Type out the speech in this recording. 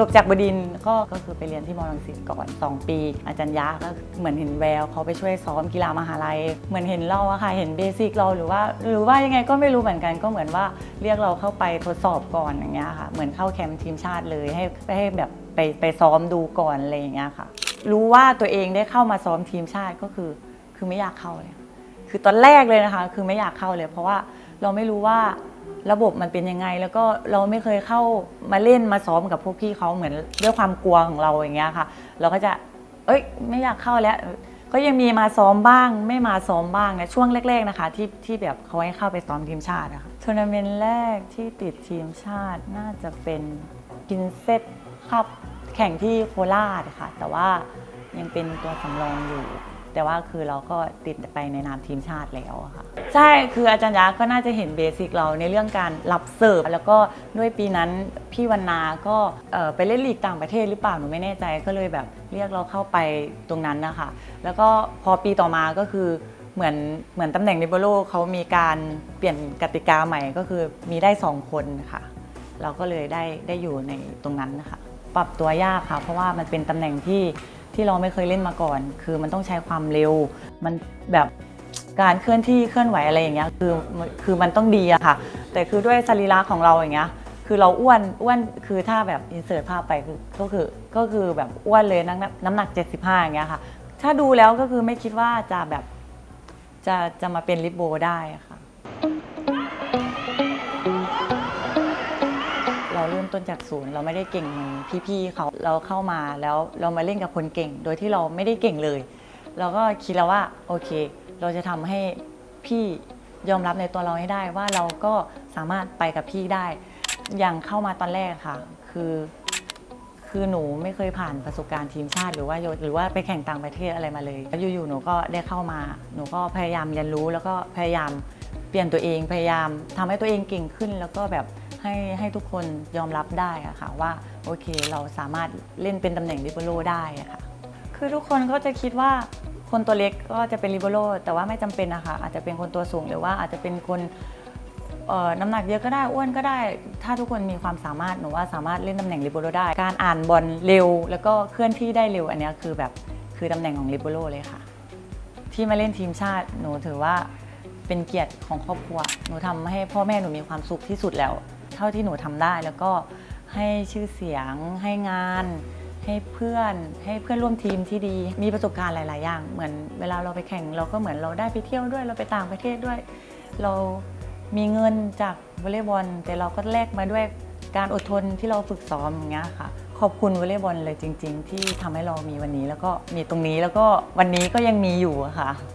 จบจากบดินก็ก็คือไปเรียนที่มอลังสิตก่อน 2 ปี อาจารย์ยะก็เหมือนเห็นแววเขาไปช่วยซ้อมกีฬามหาลัย เหมือนเห็นเราอะค่ะเห็นเบสิกเราหรือว่า หรือว่ายังไงก็ไม่รู้เหมือนกันก็เหมือนว่าเรียกเราเข้าไปทดสอบก่อนอย่างเงี้ยค่ะ เหมือนเข้าแคมป์ทีมชาติเลยให้ให้แบบไปไปซ้อมดูก่อนอะไรอย่างเงี้ยค่ะ รู้ว่าตัวเองได้เข้ามาซ้อมทีมชาติก็คือ คือไม่อยากเข้าเลย คือตอนแรกเลยนะคะ คือไม่อยากเข้าเลย เพราะว่า เราไม่รู้ว่าระบบมันเป็นยังไง แล้วก็เราไม่เคยเข้ามาเล่นมาซ้อมกับพวกพี่เขาเหมือนด้วยความกลัวของเราอย่างเงี้ยค่ะ เราก็จะ เอ้ย ไม่อยากเข้าแล้ว ก็ยังมีมาซ้อมบ้าง ไม่มาซ้อมบ้างนะช่วงแรก ๆนะคะ ที่ที่แบบเขาให้เข้าไปซ้อมทีมชาตินะคะทัวร์นาเมนต์แรกที่ติดทีมชาติน่าจะเป็นกินเซตครับแข่งที่โคราชค่ะ แต่ว่ายังเป็นตัวสำรองอยู่ แต่ว่าคือเราก็ติดไปในนามทีมชาติแล้วค่ะ ใช่คืออาจารย์ยะก็น่าจะเห็นเบสิกเราในเรื่องการรับเสิร์ฟแล้วก็ด้วยปีนั้นพี่วรรณาก็ไปเล่นลีกต่างประเทศหรือเปล่าหนูไม่แน่ใจก็เลยแบบเรียกเราเข้าไปตรงนั้นนะคะแล้วก็พอปีต่อมาก็คือเหมือนเหมือนตำแหน่งลิเบโรเขามีการเปลี่ยนกติกาใหม่ก็คือมีได้ 2 คนค่ะ เราก็เลยได้ได้อยู่ในตรงนั้นนะคะปรับตัวยากค่ะ เพราะว่ามันเป็นตำแหน่งที่ ที่เราไม่เคยเล่นมาก่อน คือมันต้องใช้ความเร็ว มันแบบการเคลื่อนที่เคลื่อนไหวอะไรอย่างเงี้ยคือคือมันต้องดีอะค่ะ แต่คือด้วยสรีระของเราอย่างเงี้ยคือเราอ้วนอ้วนคือถ้าแบบอินเสิร์ตภาพไปคือก็คือก็คือแบบอ้วนเลยน้ำน้ำหนัก 75อย่างเงี้ยค่ะ ถ้าดูแล้วก็คือไม่คิดว่าจะแบบจะจะมาเป็นลิปโบได้ค่ะ เราเริ่มต้นจากศูนย์เราไม่ได้เก่งเหมือนพี่ๆเขาเราเข้ามาแล้วเรามาเล่นกับคนเก่ง โดยที่เราไม่ได้เก่งเลย เราก็คิดแล้วว่าโอเค เราจะทำให้พี่ยอมรับในตัวเราให้ได้ว่าเราก็สามารถไปกับพี่ได้ อย่างเข้ามาตอนแรกค่ะ คือคือหนูไม่เคยผ่านประสบการณ์ทีมชาติหรือว่าหรือว่าไปแข่งต่างประเทศอะไรมาเลยแล้วอยู่ๆหนูก็ได้เข้ามา หนูก็พยายามเรียนรู้แล้วก็พยายามเปลี่ยนตัวเองพยายามทำให้ตัวเองเก่งขึ้น แล้วก็แบบ ให้ให้ทุกคนยอมรับได้อะค่ะว่าโอเคเราสามารถเล่นเป็นตำแหน่งลิเบโรได้อะค่ะคือทุกคนก็จะคิดว่าคนตัวเล็กก็จะเป็นลิเบโรแต่ว่าไม่จำเป็นนะคะอาจจะเป็นคนตัวสูงหรือว่าอาจจะเป็นคนน้ำหนักเยอะก็ได้อ้วนก็ได้ ถ้าทุกคนมีความสามารถหนูว่าสามารถเล่นตำแหน่งลิเบโรได้ การอ่านบอลเร็ว แล้วก็เคลื่อนที่ได้เร็วอันนี้คือแบบคือตำแหน่งของลิเบโรเลยค่ะ ที่มาเล่นทีมชาติหนูถือว่าเป็นเกียรติของครอบครัว หนูทำให้พ่อแม่หนูมีความสุขที่สุดแล้ว เท่าที่หนูทำได้แล้วก็ให้ชื่อเสียง ให้งาน ให้เพื่อน ให้เพื่อนร่วมทีมที่ดีมีประสบการณ์หลาย ๆ อย่าง เหมือนเวลาเราไปแข่งเราก็เหมือนเราได้ไปเที่ยวด้วยเราไปต่างประเทศด้วย เรามีเงินจากวอลเลย์บอล แต่เราก็แลกมาด้วยการอดทนที่เราฝึกซ้อมอย่างเงี้ยค่ะ ขอบคุณวอลเลย์บอลเลยจริง ๆ ที่ทำให้เรามีวันนี้แล้วก็มีตรงนี้แล้วก็วันนี้ก็ยังมีอยู่ค่ะ